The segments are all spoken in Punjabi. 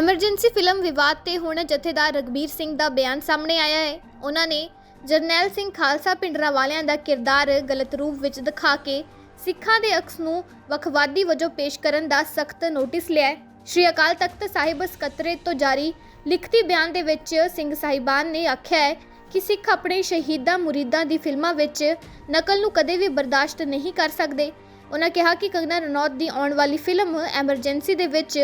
ਐਮਰਜੈਂਸੀ ਫਿਲਮ ਵਿਵਾਦ ਤੇ ਹੁਣ ਜਥੇਦਾਰ ਰਗਬੀਰ ਸਿੰਘ ਦਾ ਬਿਆਨ ਸਾਹਮਣੇ ਆਇਆ ਹੈ। ਉਹਨਾਂ ਨੇ ਜਰਨੈਲ ਸਿੰਘ ਖਾਲਸਾ ਪਿੰਡਰਾ ਵਾਲਿਆਂ ਦਾ ਕਿਰਦਾਰ ਗਲਤ ਰੂਪ ਵਿੱਚ ਦਿਖਾ ਕੇ ਸਿੱਖਾਂ ਦੇ ਅਕਸ ਨੂੰ ਵਖਵਾਦੀ ਵਜੋਂ ਪੇਸ਼ ਕਰਨ ਦਾ ਸਖਤ ਨੋਟਿਸ ਲਿਆ ਹੈ। ਸ਼੍ਰੀ ਅਕਾਲ ਤਖਤ ਸਾਹਿਬ ਸਕੱਤਰੇ ਤੋਂ ਜਾਰੀ ਲਿਖਤੀ ਬਿਆਨ ਦੇ ਵਿੱਚ ਸਿੰਘ ਸਾਹਿਬਾਨ ਨੇ ਆਖਿਆ ਹੈ ਕਿ ਸਿੱਖ ਆਪਣੇ ਸ਼ਹੀਦਾਂ ਮੁਰੀਦਾਂ ਦੀ ਫਿਲਮਾਂ ਵਿੱਚ ਨਕਲ ਨੂੰ ਕਦੇ ਵੀ ਬਰਦਾਸ਼ਤ ਨਹੀਂ ਕਰ ਸਕਦੇ। ਉਹਨਾਂ ਕਿਹਾ ਕਿ ਕੰਗਨਾ ਰਣੌਤ ਦੀ ਆਉਣ ਵਾਲੀ ਫਿਲਮ ਐਮਰਜੈਂਸੀ ਦੇ ਵਿੱਚ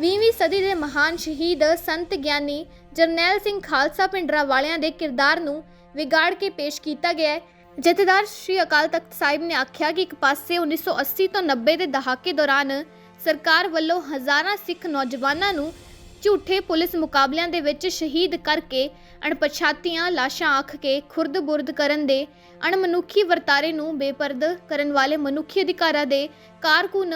20ਵੀਂ ਸਦੀ ਦੇ ਮਹਾਨ ਸ਼ਹੀਦ ਸੰਤ ਗਿਆਨੀ ਜਰਨੈਲ ਸਿੰਘ ਖਾਲਸਾ ਪਿੰਡਰਾ ਵਾਲਿਆਂ ਦੇ ਕਿਰਦਾਰ ਨੂੰ ਵਿਗਾੜ ਕੇ ਪੇਸ਼ ਕੀਤਾ ਗਿਆ ਹੈ। ਜਥੇਦਾਰ ਸ਼੍ਰੀ ਅਕਾਲ ਤਖਤ ਸਾਹਿਬ ਨੇ ਆਖਿਆ ਕਿ ਇੱਕ ਪਾਸੇ 1980 ਤੋਂ 90 ਦੇ ਦਹਾਕੇ ਦੌਰਾਨ ਸਰਕਾਰ ਵੱਲੋਂ ਹਜ਼ਾਰਾਂ ਸਿੱਖ ਨੌਜਵਾਨਾਂ ਨੂੰ ਝੂਠੇ ਪੁਲਿਸ ਮੁਕਾਬਲਿਆਂ ਦੇ ਵਿੱਚ ਸ਼ਹੀਦ ਕਰਕੇ ਅਣਪਛਾਤੀਆਂ ਲਾਸ਼ਾਂ ਆਖ ਕੇ ਖੁਰਦ-ਬੁਰਦ ਕਰਨ ਦੇ ਅਣਮਨੁੱਖੀ ਵਰਤਾਰੇ ਨੂੰ ਬੇਪਰਦ ਕਰਨ ਵਾਲੇ ਮਨੁੱਖੀ ਅਧਿਕਾਰਾਂ ਦੇ ਕਾਰਕੁਨ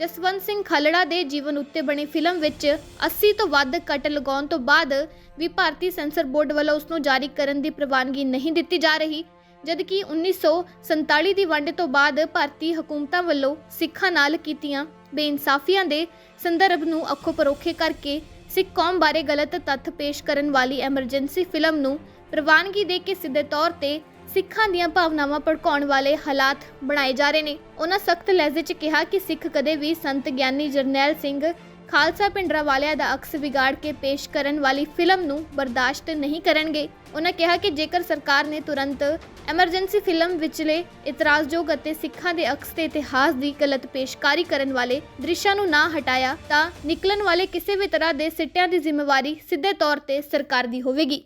ਜਸਵੰਤ ਸਿੰਘ ਖਲੜਾ ਦੇ ਜੀਵਨ ਉੱਤੇ ਬਣੀ ਫਿਲਮ ਵਿੱਚ 80 ਤੋਂ ਵੱਧ ਕੱਟ ਲਗਾਉਣ ਤੋਂ ਬਾਅਦ ਵੀ ਭਾਰਤੀ ਸੈਂਸਰ ਬੋਰਡ ਵੱਲੋਂ ਉਸ ਨੂੰ ਜਾਰੀ ਕਰਨ ਦੀ ਪ੍ਰਵਾਨਗੀ ਨਹੀਂ ਦਿੱਤੀ ਜਾ ਰਹੀ, ਜਦਕਿ 1947 ਦੀ ਵੰਡ ਤੋਂ ਬਾਅਦ ਭਾਰਤੀ ਹਕੂਮਤਾਂ ਵੱਲੋਂ ਸਿੱਖਾਂ ਨਾਲ ਕੀਤੀਆਂ ਬੇਇਨਸਾਫੀਆਂ ਦੇ ਸੰਦਰਭ ਨੂੰ ਅੱਖੋਂ ਪਰੋਖੇ ਕਰਕੇ ਸਿੱਖ ਕੌਮ ਬਾਰੇ ਗਲਤ ਤੱਥ ਪੇਸ਼ ਕਰਨ ਵਾਲੀ ਐਮਰਜੈਂਸੀ ਫਿਲਮ ਨੂੰ ਪ੍ਰਵਾਨਗੀ ਦੇ ਕੇ ਸਿੱਧੇ ਤੌਰ ਤੇ ਸਿੱਖਾਂ ਦੀਆਂ ਭਾਵਨਾਵਾਂ ਭੜਕਾਉਣ ਵਾਲੇ ਹਾਲਾਤ ਬਣਾਏ ਜਾ ਰਹੇ ਨੇ। ਉਹਨਾਂ ਸਖਤ ਲਹਿਜੇ 'ਚ ਕਿਹਾ ਕਿ ਸਿੱਖ ਕਦੇ ਵੀ ਸੰਤ ਗਿਆਨੀ ਜਰਨੈਲ ਸਿੰਘ ਖਾਲਸਾ ਪਿੰਡਰਾ ਵਾਲਿਆਂ ਦਾ ਅਕਸ ਵਿਗਾੜ ਕੇ ਪੇਸ਼ ਕਰਨ ਵਾਲੀ ਫਿਲਮ ਨੂੰ ਬਰਦਾਸ਼ਤ ਨਹੀਂ ਕਰਨਗੇ। ਉਹਨਾਂ ਕਿਹਾ ਕਿ ਜੇਕਰ ਸਰਕਾਰ ਨੇ ਤੁਰੰਤ ਐਮਰਜੈਂਸੀ ਫਿਲਮ ਵਿਚਲੇ ਇਤਰਾਜ਼ਯੋਗ ਅਤੇ ਸਿੱਖਾਂ ਦੇ ਅਕਸ ਤੇ ਇਤਿਹਾਸ ਦੀ ਗਲਤ ਪੇਸ਼ਕਾਰੀ ਕਰਨ ਵਾਲੇ ਦ੍ਰਿਸ਼ਾਂ ਨੂੰ ਨਾ ਹਟਾਇਆ, ਤਾਂ ਨਿਕਲਣ ਵਾਲੇ ਕਿਸੇ ਵੀ ਤਰ੍ਹਾਂ ਦੇ ਸਿੱਟਿਆਂ ਦੀ ਜ਼ਿੰਮੇਵਾਰੀ ਸਿੱਧੇ ਤੌਰ ਤੇ ਸਰਕਾਰ ਦੀ ਹੋਵੇਗੀ।